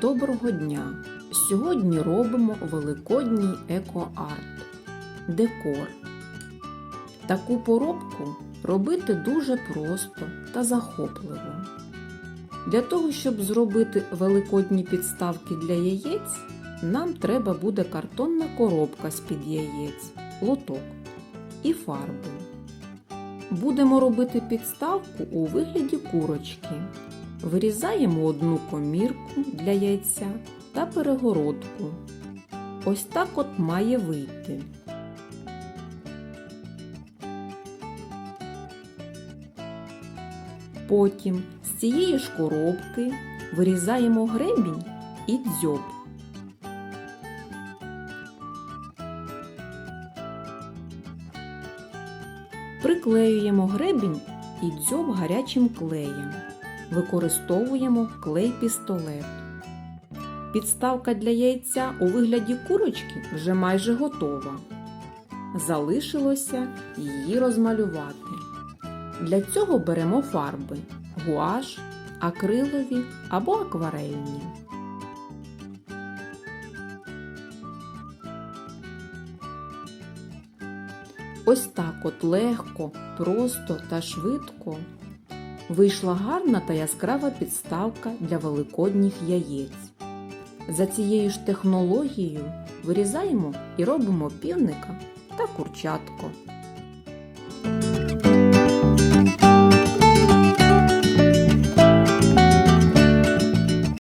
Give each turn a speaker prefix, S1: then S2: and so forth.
S1: Доброго дня! Сьогодні робимо великодній екоарт декор. Таку поробку робити дуже просто та захопливо. Для того, щоб зробити великодні підставки для яєць, нам треба буде картонна коробка з-під яєць, лоток і фарби. Будемо робити підставку у вигляді курочки. Вирізаємо одну комірку для яйця та перегородку. Ось так от має вийти. Потім з цієї ж коробки вирізаємо гребінь і дзьоб. Приклеюємо гребінь і дзьоб гарячим клеєм. Використовуємо клей-пістолет. Підставка для яйця у вигляді курочки вже майже готова. Залишилося її розмалювати. Для цього беремо фарби гуаш, акрилові або акварельні. Ось так от легко, просто та швидко вийшла гарна та яскрава підставка для великодніх яєць. За цією ж технологією вирізаємо і робимо півника та курчатко.